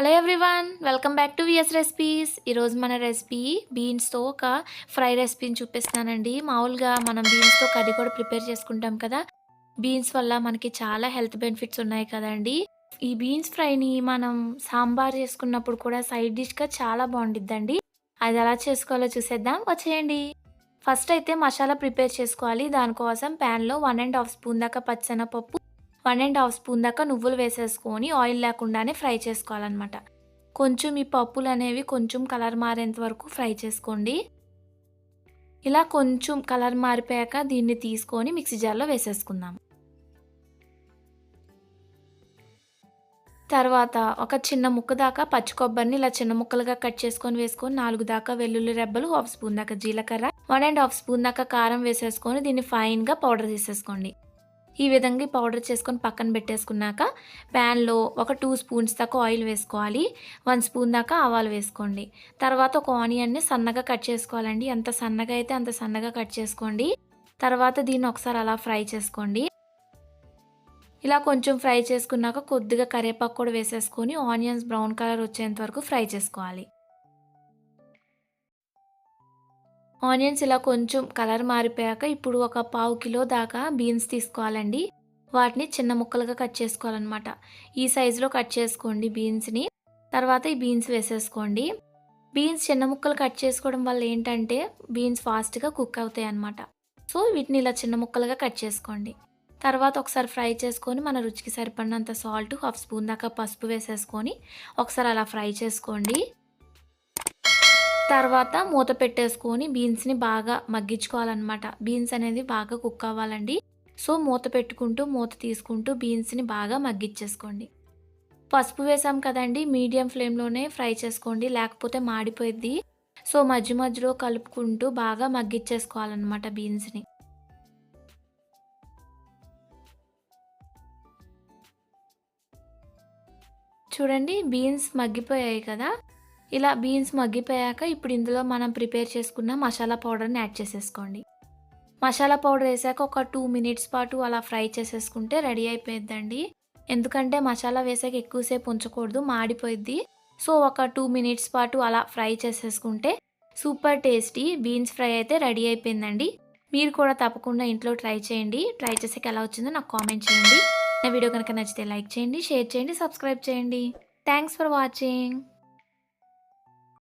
Hello everyone welcome back to VS recipes ఈరోజు మన recipe బీన్స్తో ఒక ఫ్రై రెసిపీని చూపిస్తానండి. మామూలుగా మనం బీన్స్తో కర్రీ కూడా ప్రిపేర్ చేసుకుంటాం కదా. బీన్స్ వల్ల మనకి చాలా హెల్త్ బెనిఫిట్స్ ఉన్నాయి కదండి. ఈ బీన్స్ ఫ్రైని మనం సాంబార్ చేసుకున్నప్పుడు కూడా సైడ్ డిష్గా చాలా బాగుండిద్దండి. అది ఎలా చేసుకోవాలో చూసేద్దాం. వచ్చేయండి. ఫస్ట్ అయితే మసాలా ప్రిపేర్ చేసుకోవాలి. దానికోసం ప్యాన్లో వన్ అండ్ హాఫ్ స్పూన్ దాకా పచ్చనపప్పు వన్ అండ్ హాఫ్ స్పూన్ దాకా నువ్వులు వేసేసుకొని ఆయిల్ లేకుండానే ఫ్రై చేసుకోవాలన్నమాట. కొంచెం ఈ పప్పులు అనేవి కొంచెం కలర్ మారేంత వరకు ఫ్రై చేసుకోండి. ఇలా కొంచెం కలర్ మారిపోయాక దీన్ని తీసుకొని మిక్సీ జార్లో వేసేసుకుందాం. తర్వాత ఒక చిన్న ముక్క దాకా పచ్చి కొబ్బరిని ఇలా చిన్న ముక్కలుగా కట్ చేసుకొని వేసుకొని నాలుగు దాకా వెల్లుల్లి రెబ్బలు హాఫ్ స్పూన్ దాకా జీలకర్ర వన్ అండ్ హాఫ్ స్పూన్ దాకా కారం వేసేసుకొని దీన్ని ఫైన్గా పౌడర్ తీసేసుకోండి. ఈ విధంగా పౌడర్ చేసుకొని పక్కన పెట్టేసుకున్నాక ప్యాన్లో ఒక టూ స్పూన్స్ దాకా ఆయిల్ వేసుకోవాలి. వన్ స్పూన్ దాకా ఆవాలు వేసుకోండి. తర్వాత ఒక ఆనియన్ని సన్నగా కట్ చేసుకోవాలండి. ఎంత సన్నగా అయితే అంత సన్నగా కట్ చేసుకోండి. తర్వాత దీన్ని ఒకసారి అలా ఫ్రై చేసుకోండి. ఇలా కొంచెం ఫ్రై చేసుకున్నాక కొద్దిగా కరివేపాకు కూడా వేసేసుకొని ఆనియన్స్ బ్రౌన్ కలర్ వచ్చేంత వరకు ఫ్రై చేసుకోవాలి. ఆనియన్స్ ఇలా కొంచెం కలర్ మారిపోయాక ఇప్పుడు ఒక పావు కిలో దాకా బీన్స్ తీసుకోవాలండి. వాటిని చిన్న ముక్కలుగా కట్ చేసుకోవాలన్నమాట. ఈ సైజులో కట్ చేసుకోండి బీన్స్ని. తర్వాత ఈ బీన్స్ వేసేసుకోండి. బీన్స్ చిన్న ముక్కలు కట్ చేసుకోవడం వల్ల ఏంటంటే బీన్స్ ఫాస్ట్గా కుక్ అవుతాయి అన్నమాట సో వీటిని ఇలా చిన్న ముక్కలుగా కట్ చేసుకోండి. తర్వాత ఒకసారి ఫ్రై చేసుకొని మన రుచికి సరిపడినంత సాల్ట్ హాఫ్ స్పూన్ దాకా పసుపు వేసేసుకొని ఒకసారి అలా ఫ్రై చేసుకోండి. తర్వాత మూత పెట్టేసుకొని బీన్స్ని బాగా మగ్గించుకోవాలన్నమాట. బీన్స్ అనేది బాగా కుక్ అవ్వాలండి. సో మూత పెట్టుకుంటూ మూత తీసుకుంటూ బీన్స్ని బాగా మగ్గిచ్చేసుకోండి పసుపు వేసాం కదండి మీడియం ఫ్లేమ్లోనే ఫ్రై చేసుకోండి. లేకపోతే మాడిపోయిద్ది. సో మధ్య మధ్యలో కలుపుకుంటూ బాగా మగ్గిచ్చేసుకోవాలన్నమాట బీన్స్ని. చూడండి బీన్స్ మగ్గిపోయాయి కదా. ఇలా బీన్స్ మగ్గిపోయాక ఇప్పుడు ఇందులో మనం ప్రిపేర్ చేసుకున్న మసాలా పౌడర్ని యాడ్ చేసేసుకోండి. మసాలా పౌడర్ వేసాక ఒక టూ మినిట్స్ పాటు అలా ఫ్రై చేసేసుకుంటే రెడీ అయిపోయిద్దండి. ఎందుకంటే మసాలా వేసాక ఎక్కువసేపు ఉంచకూడదు మాడిపోయిద్ది. సో ఒక టూ మినిట్స్ పాటు అలా ఫ్రై చేసేసుకుంటే సూపర్ టేస్టీ బీన్స్ ఫ్రై అయితే రెడీ అయిపోయిందండి. మీరు కూడా తప్పకుండా ఇంట్లో ట్రై చేయండి. ట్రై చేసాక ఎలా వచ్చిందో నాకు కామెంట్ చేయండి. నా వీడియో కనుక నచ్చితే లైక్ చేయండి షేర్ చేయండి సబ్స్క్రైబ్ చేయండి. Thanks for watching.